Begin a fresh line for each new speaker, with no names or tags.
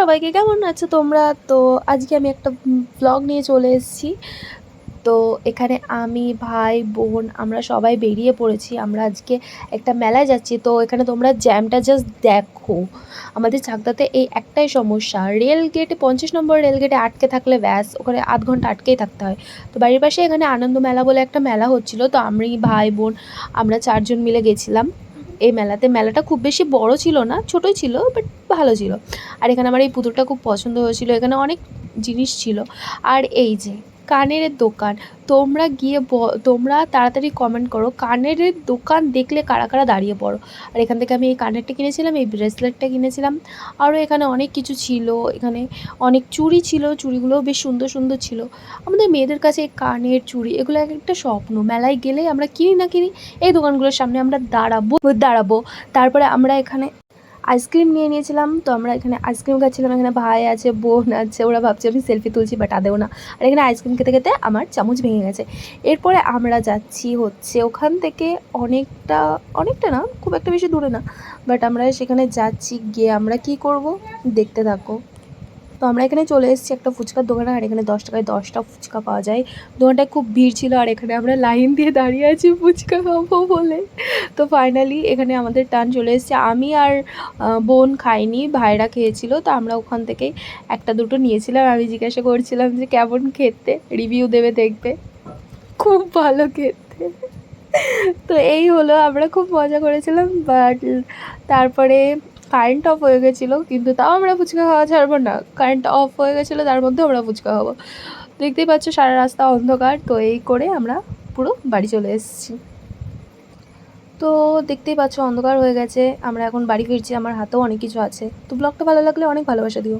সবাইকে কেমন আছো তোমরা? তো আজকে আমি একটা ব্লগ নিয়ে চলে এসেছি। তো এখানে আমি, ভাই, বোন আমরা সবাই বেরিয়ে পড়েছি। আমরা আজকে একটা মেলায় যাচ্ছি। তো এখানে তোমরা জ্যামটা জাস্ট দেখো। আমাদের চাকদাতে এই একটাই সমস্যা। রেল গেটে পঞ্চাশ নম্বর রেল গেটে আটকে থাকলে ব্যাস, ওখানে আধ ঘণ্টা আটকেই থাকতে হয়। তো বাড়ির পাশে এখানে আনন্দ মেলা বলে একটা মেলা হচ্ছিল। তো আমি, ভাই, বোন আমরা চারজন মিলে গেছিলাম। এই মেলাতে। মেলাটা খুব বেশি বড় ছিল না, ছোটোই ছিল বাট ভালো ছিল। আর এখানে আমার এই পুতুলটা খুব পছন্দ হয়েছিল। এখানে অনেক জিনিস ছিল। আর এই যে কানের দোকান। তোমরা গিয়ে তোমরা তাড়াতাড়ি কমেন্ট করো কানের দোকান দেখলে কারা কারা দাঁড়িয়ে পড়ো। আর এখান থেকে আমি এই কানেরটা কিনেছিলাম, এই ব্রেসলেটটা কিনেছিলাম। আরও এখানে অনেক কিছু ছিল, এখানে অনেক চুড়ি ছিল, চুড়িগুলোও বেশ সুন্দর সুন্দর ছিল। আমাদের মেয়েদের কাছে এই কানের চুড়ি, এগুলো এক একটা স্বপ্ন। মেলায় গেলে আমরা কিনি না কিনি, এই দোকানগুলোর সামনে আমরা দাঁড়াবো দাঁড়াবো। তারপরে আমরা এখানে আইসক্রিম নিয়ে নিয়েছিলাম, তো আমরা এখানে আইসক্রিম খাচ্ছিলাম, এখানে ভাই আছে, বোন আছে, ওরা ভাবছে আমি সেলফি তুলছি বাট আদেও না। আর এখানে আইসক্রিম খেতে খেতে আমার চামচ ভেঙে গেছে। এরপরে আমরা যাচ্ছি হচ্ছে ওখান থেকে অনেকটা অনেকটা না, খুব একটা বেশি দূরে না বাট আমরা সেখানে যাচ্ছি, গিয়ে আমরা কি করব? দেখতে থাকো। তো আমরা এখানে চলে এসেছি একটা ফুচকার দোকানে, আর এখানে দশ টাকায় দশটা ফুচকা পাওয়া যায়। দোকানটায় খুব ভিড় ছিল, আর এখানে আমরা লাইন দিয়ে দাঁড়িয়ে আছি ফুচকা খাব বলে। তো ফাইনালি এখানে আমাদের টান চলে এসেছে। আমি আর বোন খাইনি, ভাইরা খেয়েছিল, তো আমরা ওখান থেকেই একটা দুটো নিয়েছিলাম। আমি জিজ্ঞাসা করছিলাম যে কেমন খেতে রিভিউ দেবে দেখবে। খুব ভালো খেতে। তো এই হলো, আমরা খুব মজা করেছিলাম বাট তারপরে কারেন্ট অফ হয়ে গেছিল, কিন্তু তাও আমরা ফুচকা খাওয়া ছাড়বো না। কারেন্ট অফ হয়ে গেছিল, তার মধ্যে আমরা ফুচকা খাব। দেখতেই পাচ্ছ সারা রাস্তা অন্ধকার, তো এই করে আমরা পুরো বাড়ি চলে এসেছি। তো দেখতেই পাচ্ছ অন্ধকার হয়ে গেছে, আমরা এখন বাড়ি ফিরছি, আমার হাতেও অনেক কিছু আছে। তো ব্লগটা ভালো লাগলে অনেক ভালোবাসা দিও।